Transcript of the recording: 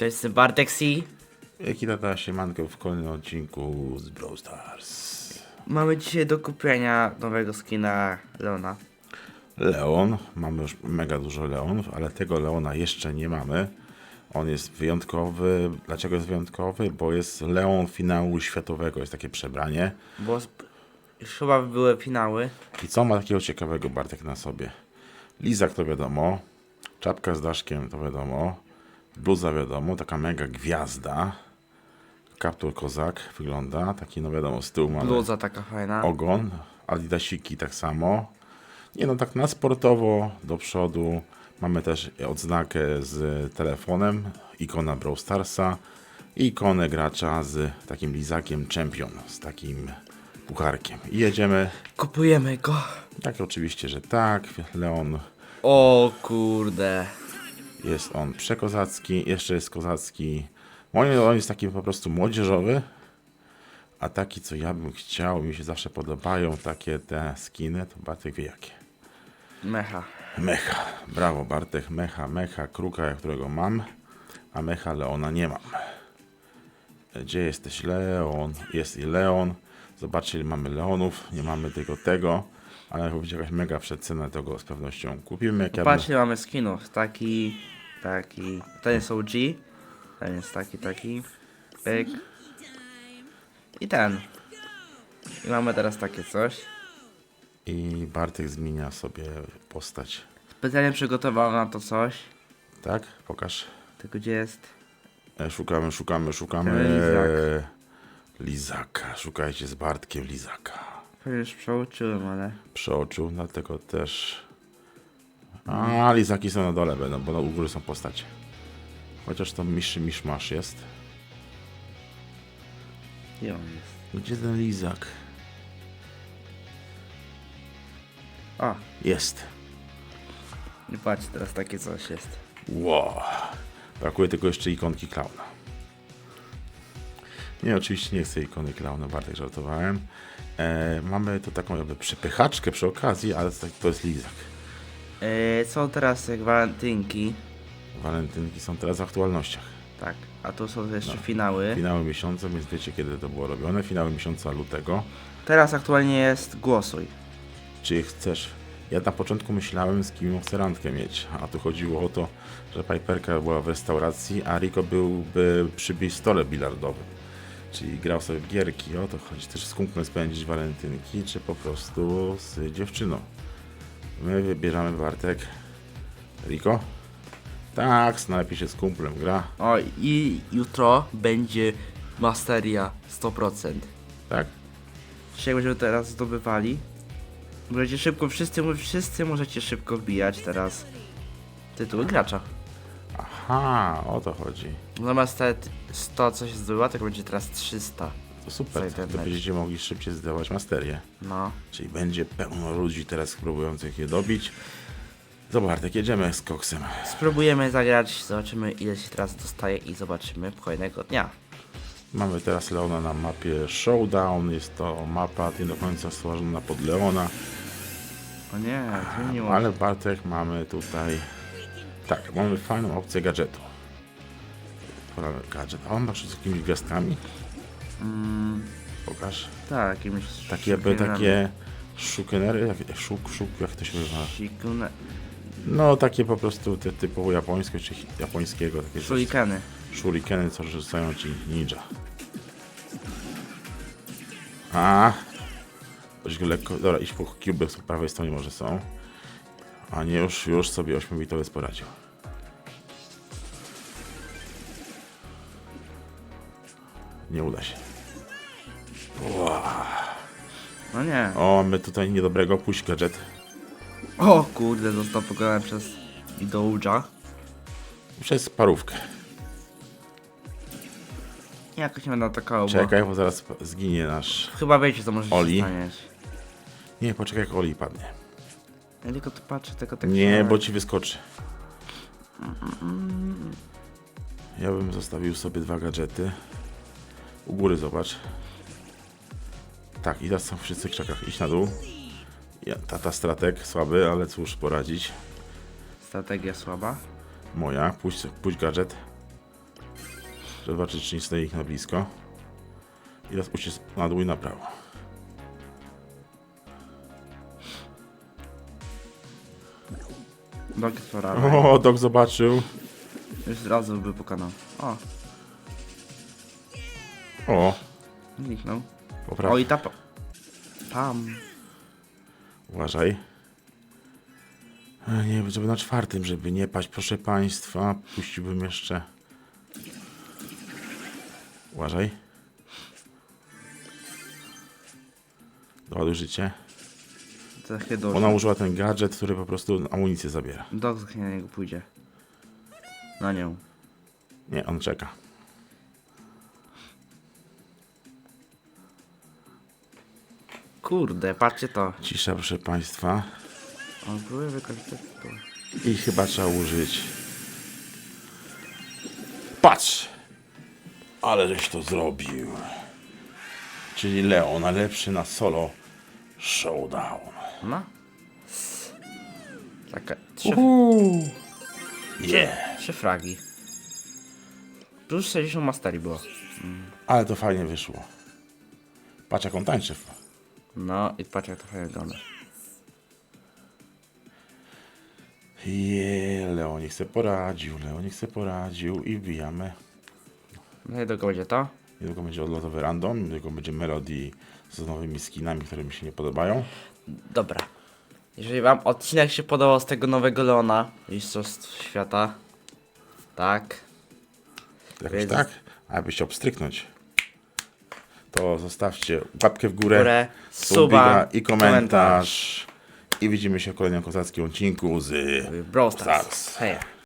To jest Bartek C. Jaki tata siemanko w kolejnym odcinku z Brawl Stars. Mamy dzisiaj do kupienia nowego skina Leona. Leon, mamy już mega dużo Leonów, ale tego Leona jeszcze nie mamy. On jest wyjątkowy. Dlaczego jest wyjątkowy? Bo jest Leon finału światowego, jest takie przebranie. Bo już chyba były finały. I co ma takiego ciekawego Bartek na sobie? Lizak to wiadomo, czapka z daszkiem to wiadomo, bluza wiadomo, taka mega gwiazda. Kaptur kozak wygląda, taki no wiadomo, z tyłu mamy Bluza taka fajna. ogon, adidasiki tak samo. Nie no, tak na sportowo do przodu. Mamy też odznakę z telefonem, ikona Brawl Starsa i ikonę gracza z takim lizakiem Champion, z takim pucharkiem. I jedziemy. Kupujemy go. Tak, oczywiście, że tak. Leon O kurde. Jest on przekozacki, jeszcze jest kozacki. Moim on jest taki po prostu młodzieżowy, a taki, co ja bym chciał, mi się zawsze podobają takie te skiny, to Bartek wie jakie. Mecha. Mecha. Brawo Bartek, mecha, mecha, kruka, którego mam, a mecha Leona nie mam. Gdzie jesteś Leon? Jest i Leon. Zobaczcie, mamy Leonów, nie mamy tylko tego, ale będzie jakaś mega przecena, to go z pewnością kupimy. Jak. Patrzcie, mamy skinów. Taki, taki. Ten jest OG. Ten jest taki, taki. Pyk. I ten. I mamy teraz takie coś. I Bartek zmienia sobie postać. Specjalnie przygotowałem na to coś. Tak? Pokaż. Tylko gdzie jest? E, Szukamy, szukamy, szukamy. Lizak. Lizaka. Szukajcie z Bartkiem Lizaka. Już przeoczyłem, ale. Przeoczył, dlatego też. A, lizaki są na dole będą, bo na u góry są postacie. Chociaż to miszy miszmasz jest. Gdzie on jest? Gdzie ten lizak? O, Jest. i patrz, teraz takie coś jest. Wow. Brakuje tylko jeszcze ikonki klauna. Nie, oczywiście nie chcę ikony klauna, Bartek żartowałem. E, mamy tu taką jakby przepychaczkę przy okazji, ale to, to jest lizak. Yy, są teraz jak walentynki. Walentynki są teraz w aktualnościach. Tak, a tu są jeszcze No. finały. Finały miesiąca, więc wiecie kiedy to było robione. Finały miesiąca lutego. Teraz aktualnie jest głosuj. Czy chcesz... Ja na początku myślałem, z kim chcę randkę mieć, a tu chodziło o to, że Piperka była w restauracji, a Rico byłby przy stole bilardowym. Czyli grał sobie w gierki, o to chodzi też z kumplem spędzić walentynki, czy po prostu z dziewczyną. My wybieramy Bartek. Rico? Tak, najlepiej się z kumplem gra. O, i jutro będzie Masteria 100%. Tak? Dzisiaj będziemy teraz zdobywali. Możecie szybko, wszyscy, wszyscy możecie szybko wbijać teraz tytuły gracza. Aha, o to chodzi. Zamiast te 100 coś zdobyła, to będzie teraz 300. To super, to internet. będziecie mogli szybciej zdawać masterię. No. Czyli będzie pełno ludzi teraz próbujących je dobić. Zobacz, tak jedziemy z koksem. Spróbujemy zagrać, zobaczymy ile się teraz dostaje i zobaczymy kolejnego dnia. Mamy teraz Leona na mapie Showdown. Jest to mapa nie do końca stworzona pod Leona. O nie, zmieniło. Ale Bartek mamy tutaj... Tak, mamy fajną opcję gadżetu. Gadżet. A on ma z jakimiś gwiazdkami? Mm, Pokaż. tak, jakimś Takie jakby takie szukenery, jak, szuk, szuk, jak to się nazywa? Shikune... No takie po prostu te typowo japońskie czy chi- japońskiego. Takie coś. Shurikeny. Shurikeny, co rzucają ci ninja. A. Weź go lekko. Dobra, idź po cube po prawej stronie może są. A nie, już, już sobie ośmiobitowiec poradził. Nie uda się. No nie. O, my tutaj niedobrego, puść gadżet. O kurde, został pokonany przez Idouja. Przez parówkę. Jakoś nie będę atakował, Czekaj, bo zaraz zginie nasz... chyba wiecie co może się Oli. Nie, poczekaj jak Oli padnie. Ja tylko tu patrzę, tylko tak Nie, bo ci wyskoczy. Ja bym zostawił sobie dwa gadżety. U góry zobacz. Tak, i teraz są wszyscy w krzakach. Idź na dół. Ja, tata stratek, słaby, ale cóż poradzić. Strategia słaba. Moja, puść, puść gadżet. zobaczyć, czy nie stoi ich na blisko. I teraz ucisk na dół i na prawo. Dog jest. O, dok zobaczył. Już zrazu by pokonał. O, O, zniknął. O i tapa. Tam. Uważaj. A nie, żeby na czwartym, żeby nie paść, proszę państwa. Puściłbym jeszcze. Uważaj. Doładuj życie. Ona użyła ten gadżet, który po prostu amunicję zabiera. Dog na niego pójdzie. Na nią. Nie, on czeka. Kurde, patrzcie to. Cisza, proszę państwa. On próbuje wykorzystać to. I chyba trzeba użyć. Patrz! Ale żeś to zrobił. Czyli Leo, najlepszy na solo showdown. No. Taka. Trzy, Uhu. Nie. trzy fragi. Plus 60 mastery było. Ale to fajnie wyszło. Patrz jak on tańczy. No i patrz jak to fajnie wygląda. Je, Leo niech se poradził, Leo niech se poradził i wbijamy. No i do będzie to. Niedługo będzie odlotowy random, niedługo będzie melody z nowymi skinami, które mi się nie podobają. Dobra. Jeżeli wam odcinek się podobał z tego nowego Leona, Mistrzostw Świata, tak, Jakoś Więc- tak? A jakbyś chciał pstryknąć, to zostawcie łapkę w górę, górę, suba i komentarz. I widzimy się w kolejnym kozackim odcinku z Brawl Stars. Stars. Heja.